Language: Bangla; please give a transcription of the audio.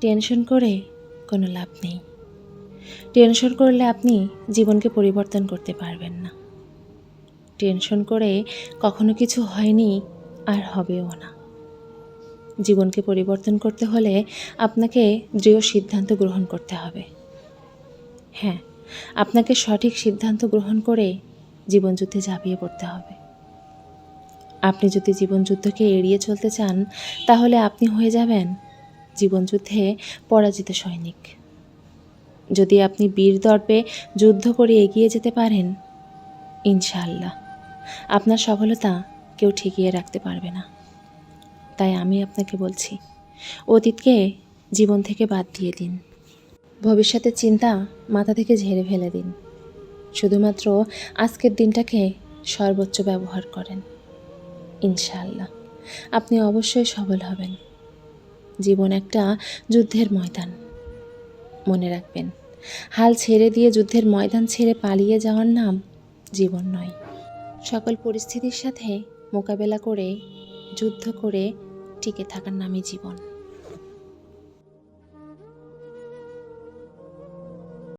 টেনশন করে কোনো লাভ নেই। টেনশন করলে আপনি জীবনকে পরিবর্তন করতে পারবেন না। টেনশন করে কখনো কিছু হয়নি আর হবেও না। জীবনকে পরিবর্তন করতে হলে আপনাকে দৃঢ় সিদ্ধান্ত গ্রহণ করতে হবে। হ্যাঁ আপনাকে সঠিক সিদ্ধান্ত গ্রহণ করে জীবনযুদ্ধে ঝাঁপিয়ে পড়তে হবে। আপনি যদি জীবনযুদ্ধকে এড়িয়ে চলতে চান, তাহলে আপনি হয়ে যাবেন জীবনযুদ্ধে পরাজিত সৈনিক। যদি আপনি বীর দর্পে যুদ্ধ করে এগিয়ে যেতে পারেন, ইনশাআল্লাহ। আপনার সফলতা কেউ ঠেকিয়ে রাখতে পারবে না। তাই আমি আপনাকে বলছি, অতীতকে জীবন থেকে বাদ দিয়ে দিন। ভবিষ্যতের চিন্তা মাথা থেকে ঝেড়ে ফেলে দিন। শুধুমাত্র আজকের দিনটাকে সর্বোচ্চ ব্যবহার করেন। ইনশাআল্লাহ। আপনি অবশ্যই সবল হবেন। জীবন একটা যুদ্ধের ময়দান। মনে রাখবেন, হাল ছেড়ে দিয়ে যুদ্ধের ময়দান ছেড়ে পালিয়ে যাওয়ার নাম জীবন নয়। সকল পরিস্থিতির সাথে মোকাবেলা করে, যুদ্ধ করে টিকে থাকার নামই জীবন।